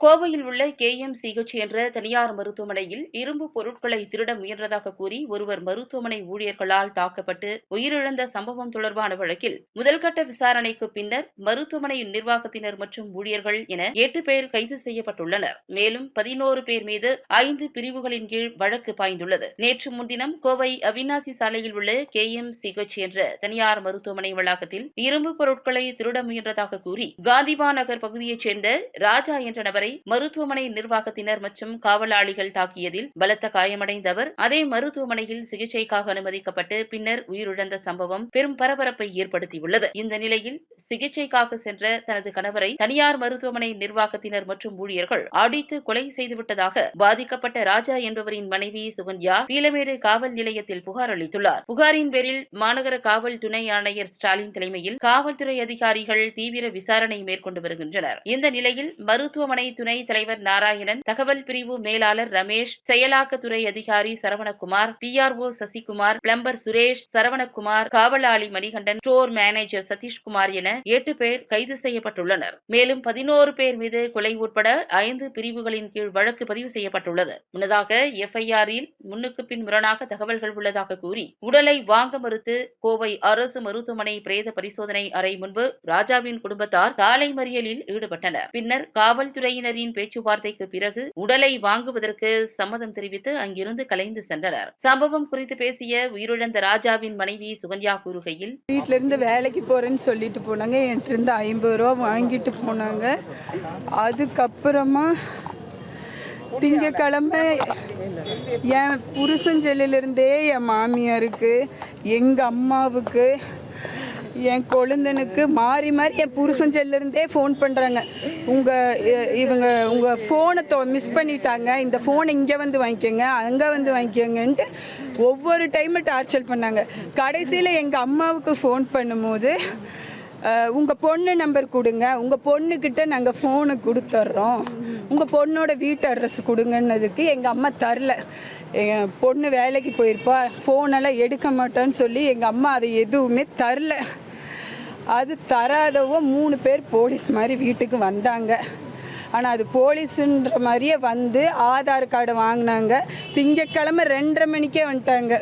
கோவையில் உள்ள K M CH என்ற தனியார் மருத்துவமனையில் இரும்பு பொருட்களை திருட முயன்றதாக கூறி ஒருவர் மருத்துவமனை ஊழியர்களால் தாக்கப்பட்டு உயிரிழந்த சம்பவம் தொடர்பான வழக்கில் முதல்கட்ட விசாரணைக்கு பின்னர் மருத்துவமனை நிர்வாகத்தினர் மற்றும் ஊழியர்கள் என எட்டு பேர் கைது செய்யப்பட்டுள்ளனர். மேலும் பதினோரு பேர் மீது ஐந்து பிரிவுகளின் கீழ் வழக்கு பாய்ந்துள்ளது. நேற்று முன்தினம் கோவை அவினாசி சாலையில் உள்ள கே எம் சிஹெச் என்ற தனியார் மருத்துவமனை வளாகத்தில் இரும்பு பொருட்களை திருட முயன்றதாக கூறி காந்திபா நகர் பகுதியைச் சேர்ந்த ராஜா என்ற நபரை அவரை மருத்துவமனை நிர்வாகத்தினர் மற்றும் காவலாளிகள் தாக்கியதில் பலத்த காயமடைந்த அவர் அதே மருத்துவமனையில் சிகிச்சைக்காக அனுமதிக்கப்பட்டு பின்னர் உயிரிழந்த சம்பவம் பெரும் பரபரப்பை ஏற்படுத்தியுள்ளது. இந்த நிலையில் சிகிச்சைக்காக சென்ற தனது கணவரை தனியார் மருத்துவமனை நிர்வாகத்தினர் மற்றும் ஊழியர்கள் அடித்து கொலை செய்துவிட்டதாக பாதிக்கப்பட்ட ராஜா என்பவரின் மனைவி சுகன்யா பீலமேடு காவல் நிலையத்தில் புகார் அளித்துள்ளார். புகாரின் பேரில் மாநகர காவல் துணை ஆணையர் ஸ்டாலின் தலைமையில் காவல்துறை அதிகாரிகள் தீவிர விசாரணை மேற்கொண்டு வருகின்றனர். இந்த நிலையில் மருத்துவமனை துணை தலைவர் நாராயணன் தகவல் பிரிவு மேலாளர் ரமேஷ் செயலாக்கத்துறை அதிகாரி Saravanakumar P R O Sasikumar plumber Suresh Saravanakumar காவலாளி மணிகண்டன் ஸ்டோர் மேனேஜர் சதீஷ்குமார் என எட்டு பேர் கைது செய்யப்பட்டுள்ளனர். மேலும் பதினோரு பேர் மீது கொலை உட்பட ஐந்து பிரிவுகளின் கீழ் வழக்கு பதிவு செய்யப்பட்டுள்ளது. முன்னதாக எஃப்ஐஆரில் முன்னுக்கு பின் முரணாக தகவல்கள் உள்ளதாக கூறி உடலை வாங்க மறுத்து கோவை அரசு மருத்துவமனை பிரேத பரிசோதனை அறை முன்பு ராஜாவின் குடும்பத்தார் சாலை மறியலில் ஈடுபட்டனர். பின்னர் குழுவினரின் பேச்சுவார்த்தைக்கு பிறகு உடலை வாங்குவதற்கு சம்மதம் தெரிவித்து அங்கிருந்து கலைந்து சென்றனர். சம்பவம் குறித்து பேசிய உயிரிழந்த ராஜாவின் மனைவி சுகன்யா கூறுகையில் வீட்டில இருந்து வேலைக்கு போறேன்னு சொல்லிட்டு போனாங்க. என்கிட்ட இருந்து ஐம்பது ரூபா வாங்கிட்டு போனாங்க. அதுக்கப்புறமா திங்கக்கிழமை என் புருஷன் செல்லிலிருந்தே என் மாமியாருக்கு எங்கள் அம்மாவுக்கு என் கொழுந்தனுக்கு மாறி மாறி என் புருஷன் செல்லிருந்தே ஃபோன் பண்ணுறாங்க உங்கள் இவங்க உங்கள் ஃபோனை தொ மிஸ் பண்ணிட்டாங்க. இந்த ஃபோனை இங்கே வந்து வாங்கிக்கோங்க அங்கே வந்து வாங்கிக்கோங்கன்ட்டு ஒவ்வொரு டைமும் டார்ச்சர் பண்ணாங்க. கடைசியில் எங்கள் அம்மாவுக்கு ஃபோன் பண்ணும்போது உங்கள் பொண்ணு நம்பர் கொடுங்க. உங்கள் பொண்ணுக்கிட்ட நாங்கள் ஃபோனை கொடுத்துட்றோம் உங்கள் பொண்ணோட வீட்டு அட்ரஸ் கொடுங்கன்னதுக்கு எங்கள் அம்மா தரல. என் பொண்ணு வேலைக்கு போயிருப்பா ஃபோனெல்லாம் எடுக்க மாட்டேன்னு சொல்லி எங்கள் அம்மா அதை எதுவுமே தரல. அது தராதவோ மூணு பேர் போலீஸ் மாதிரி வீட்டுக்கு வந்தாங்க. ஆனால் அது போலீஸுன்ற மாதிரியே வந்து ஆதார் கார்டு வாங்கினாங்க. திங்கக்கிழமை ரெண்டரை மணிக்கே வந்துட்டாங்க.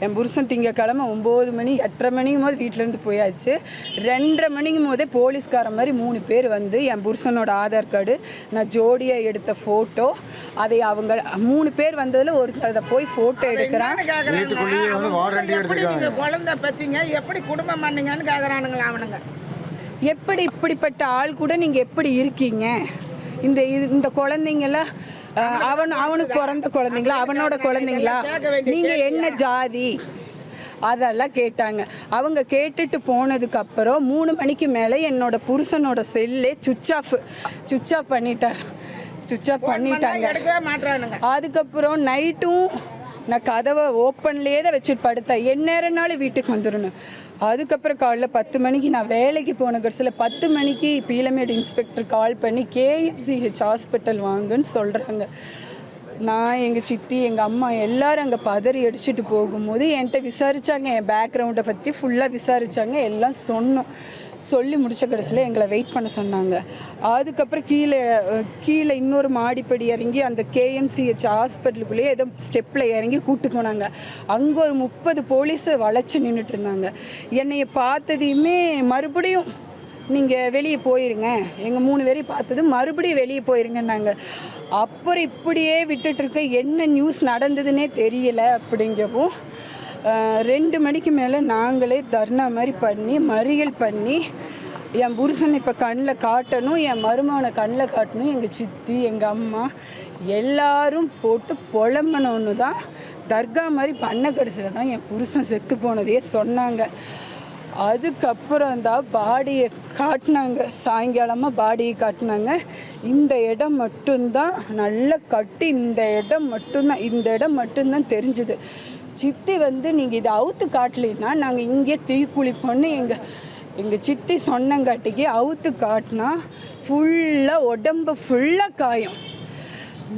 என் புருஷன் திங்கக்கிழமை ஒம்பது மணி எட்டரை மணிக்கும் போது வீட்டிலேருந்து போயாச்சு. ரெண்டரை மணிக்கும் போதே போலீஸ்கார மாதிரி மூணு பேர் வந்து என் புருஷனோட ஆதார் கார்டு நான் ஜோடியாக எடுத்த ஃபோட்டோ அதை அவங்க மூணு பேர் வந்ததில் ஒரு அதை போய் ஃபோட்டோ எடுக்கிறான். குழந்தை பெத்தீங்க? எப்படி குடும்பம் பண்ணீங்கன்னு கேக்குறானுங்களா அவனுங்க. எப்படி இப்படிப்பட்ட ஆள் கூட நீங்கள் எப்படி இருக்கீங்க? இந்த இது- இந்த குழந்தைங்களாம் அவன் அவனுக்கு பிறந்த குழந்தைங்களா? அவனோட குழந்தைங்களா? நீங்கள் என்ன ஜாதி? அதெல்லாம் கேட்டாங்க. அவங்க கேட்டுட்டு போனதுக்கு அப்புறம் மூணு மணிக்கு மேலே என்னோட புருஷனோட செல்லே சுவிட்ச் ஆஃப் சுவிட்ச் ஆஃப் பண்ணிட்டார் சுவிட்ச் ஆஃப் பண்ணிட்டாங்க. அதுக்கப்புறம் நைட்டும் நான் கதவை ஓப்பன்லேயே தான் வச்சுட்டு படுத்தேன் எந்நேரம்னாலும் வீட்டுக்கு வந்துடணும். அதுக்கப்புறம் காலைல பத்து மணிக்கு நான் வேலைக்கு போன கடைசியில் பத்து மணிக்கு பீலமேடு இன்ஸ்பெக்டர் கால் பண்ணி கேஎம்சிஹெச் ஹாஸ்பிட்டல் வாங்குன்னு சொல்கிறாங்க நான் எங்கள் சித்தி எங்கள் அம்மா எல்லாரும் அங்கே பதறி அடிச்சுட்டு போகும்போது என்கிட்ட விசாரித்தாங்க என் பேக்ரவுண்டை பற்றி ஃபுல்லாக விசாரித்தாங்க எல்லாம் சொன்னோம். சொல்லி முடித்த கடைசியில் எங்களை வெயிட் பண்ண சொன்னாங்க. அதுக்கப்புறம் கீழே கீழே இன்னொரு மாடிப்படி இறங்கி அந்த கேஎம்சிஹெச் ஹாஸ்பிட்டலுக்குள்ளேயே ஏதோ ஸ்டெப்பில் இறங்கி கூப்பிட்டு போனாங்க. அங்கே ஒரு முப்பது போலீஸை வளைச்சு நின்றுட்டு இருந்தாங்க. என்னைய பார்த்ததையுமே மறுபடியும் நீங்கள் வெளியே போயிருங்க. எங்கள் மூணு பேரையும் பார்த்தது மறுபடியும் வெளியே போயிருங்கன்னாங்க. அப்புறம் இப்படியே விட்டுட்டுருக்க என்ன நியூஸ் நடந்ததுன்னே தெரியல அப்படிங்கவும் ரெண்டு மணிக்கு மேலே நாங்களே தர்ணா மாதிரி பண்ணி மறியல் பண்ணி என் புருஷனை இப்போ கண்ணில் காட்டணும் என் மருமகனை கண்ணில் காட்டணும் எங்கள் சித்தி எங்கள் அம்மா எல்லாரும் போட்டு புலம்பணுன்னு தான் தர்கா மாதிரி பண்ண கடைசியில் தான் என் புருஷன் செத்து போனதையே சொன்னாங்க. அதுக்கப்புறம் தான் பாடியை காட்டினாங்க. சாயங்காலமாக பாடியை காட்டினாங்க. இந்த இடம் மட்டும்தான் நல்லா கட்டி இந்த இடம் மட்டும்தான் இந்த இடம் மட்டும்தான் தெரிஞ்சுது. சித்தி வந்து நீங்கள் இதை அவுத்து காட்டலைன்னா நாங்கள் இங்கே தீக்குளிப்போன்னு எங்கள் எங்கள் சித்தி சொன்னங்காட்டிக்கு அவுத்து காட்டினா ஃபுல்லாக உடம்பு ஃபுல்லாக காயம்.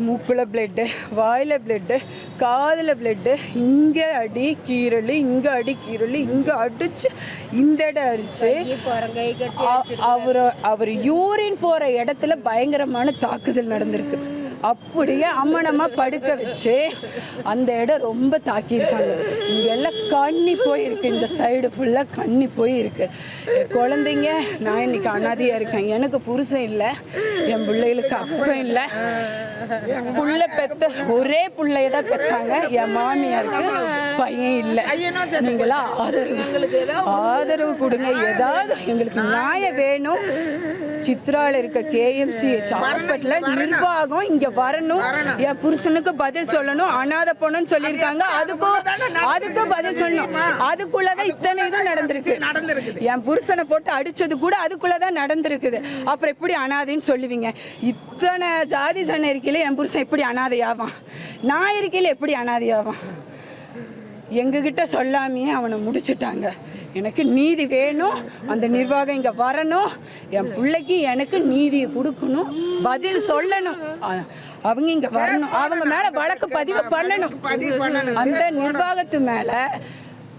மூக்கில் பிளட்டு வாயில் பிளட்டு காதில் பிளட்டு இங்கே அடி கீரல் இங்கே அடி கீரல் இங்கே அடிச்சு இந்த இடம் அடிச்சு அவர் அவர் யூரின் போகிற இடத்துல பயங்கரமான தாக்குதல் நடந்திருக்கு அப்படியே அம்மனமாக படுக்க வச்சு அந்த இடம் ரொம்ப தாக்கியிருக்காங்க. இங்கெல்லாம் கண்ணி போயிருக்கு. இந்த சைடு ஃபுல்லாக கண்ணி போயிருக்கு. என் குழந்தைங்க நான் இன்னைக்கு அனாதையாக இருக்கேன். எனக்கு புருஷன் இல்லை. என் பிள்ளைகளுக்கு அப்பம் இல்லை. புள்ள பெத்த ஒரே பிள்ளைய தான் பெற்றாங்க என் மாமியாருக்கு பையன் இல்லை. நீங்களா ஆதரவு. ஆதரவு கொடுங்க. ஏதாவது எங்களுக்கு நியாயம் வேணும். சித்ரால இருக்க கேஎம்சிஹெச் ஹாஸ்பிட்டலில் நிர்வாகம் இங்க வரணும். என் புருஷனுக்கு பதில் சொல்லணும். அனாதை பொண்ணுன்னு சொல்லியிருக்காங்க. அதுக்கும் அதுக்கும் பதில் சொல்லணும். அதுக்குள்ளதான் இத்தனை இது நடந்திருக்கு. என் புருஷனை போட்டு அடிச்சது கூட அதுக்குள்ளதான் நடந்திருக்குது. அப்புறம் எப்படி அனாதைன்னு சொல்லுவீங்க? இத்தனை ஜாதி சண்டை இருக்கையில என் புருஷன் எப்படி அனாதையாவான்? நான் இருக்கையில எப்படி அனாதையாவான்? எங்ககிட்ட சொல்லாமையே அவனை முடிச்சிட்டாங்க. எனக்கு நீதி வேணும். அந்த நிர்வாகம் இங்கே வரணும். என் பிள்ளைக்கு எனக்கு நீதியை கொடுக்கணும். பதில் சொல்லணும். அவங்க இங்கே வரணும். அவங்க மேலே வழக்கு பதிவு பண்ணணும். அந்த நிர்வாகத்து மேலே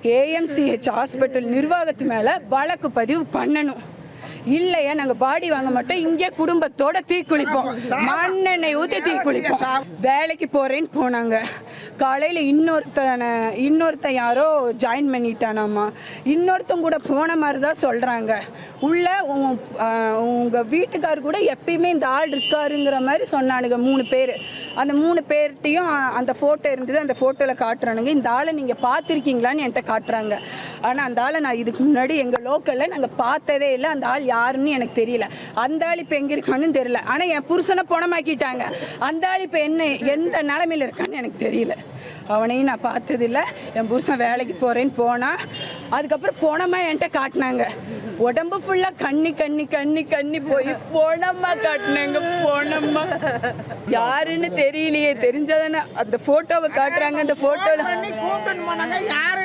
கேஎம்சிஹெச் ஹாஸ்பிட்டல் நிர்வாகத்து மேலே வழக்கு பதிவு பண்ணணும். இல்லையா நாங்க பாடி வாங்க மாட்டோம் இங்கே குடும்பத்தோட தீக்குளிப்போம் மண்ணெண்ணெய் ஊற்றி தீக்குளிப்போம் வேலைக்கு போறேன்னு போனாங்க. காலையில் இன்னொருத்தனை இன்னொருத்தன் யாரோ ஜாயின் பண்ணிட்டானாமா. இன்னொருத்தன் கூட போன மாதிரி தான் சொல்கிறாங்க உள்ள உங்க ஆஹ், உங்க வீட்டுக்கார் கூட எப்பயுமே இந்த ஆள் இருக்காருங்கிற மாதிரி சொன்னானுங்க மூணு பேர். அந்த மூணு பேர்கிட்டையும் அந்த ஃபோட்டோ இருந்தது அந்த ஃபோட்டோவில் காட்டுறானுங்க. இந்த ஆளை நீங்கள் பார்த்துருக்கீங்களான்னு என்கிட்ட காட்டுறாங்க. ஆனால் அந்த ஆளை நான் இதுக்கு முன்னாடி எங்கள் லோக்கலில் நாங்கள் பார்த்ததே இல்லை. அந்த ஆள் யாருன்னு எனக்கு தெரியல. அந்த ஆள் இப்போ எங்கே இருக்கான்னு தெரியல. ஆனால் என் புருஷனை பணமாக்கிட்டாங்க அந்த ஆள் இப்போ என்ன எந்த நிலமையில இருக்கான்னு எனக்கு தெரியல. அவனையும் நான் பார்த்ததில்ல. என் புருஷன் வேலைக்கு போகிறேன்னு போனான் அதுக்கப்புறம் போனமா என்கிட்ட காட்டினாங்க. உடம்பு ஃபுல்லாக கண்ணி கண்ணி கண்ணி கண்ணி போய் போனம்மா காட்டினாங்க. போனம்மா யாருன்னு தெரியலையே. தெரிஞ்சதானே. அந்த ஃபோட்டோவை காட்டுறாங்க. அந்த ஃபோட்டோவில் யார்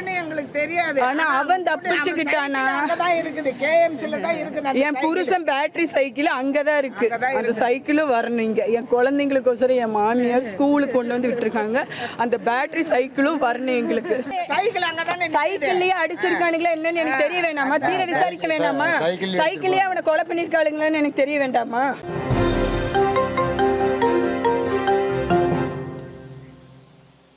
தெரியாது. ஆனா அவன் தப்பிச்சுக்கிட்டானா? அங்கதான் இருக்குது. கேஎம்சில தான் இருக்குது அந்த என் புருஷன் பேட்டரி சைக்கிள் அங்கதான் இருக்கு. அந்த சைக்கிளும் வரணும் இங்க என் குழந்தைங்களுக்கோசரம் என் மாமியார் ஸ்கூலுக்கு கொண்டு வந்து விட்டுருக்காங்க. அந்த பேட்டரி சைக்கிளும் வரணும் எங்களுக்கு. சைக்கிள் அங்கதானே சைக்கிள்லயே அடிச்சிருக்கானுங்களா என்னன்னு எனக்கு தெரிய வேணாமா? தீர விசாரிக்க வேணாமா? சைக்கிள்லயே அவனை கொலை பண்ணிருக்காளுங்களான்னு எனக்கு தெரிய வேண்டாமா?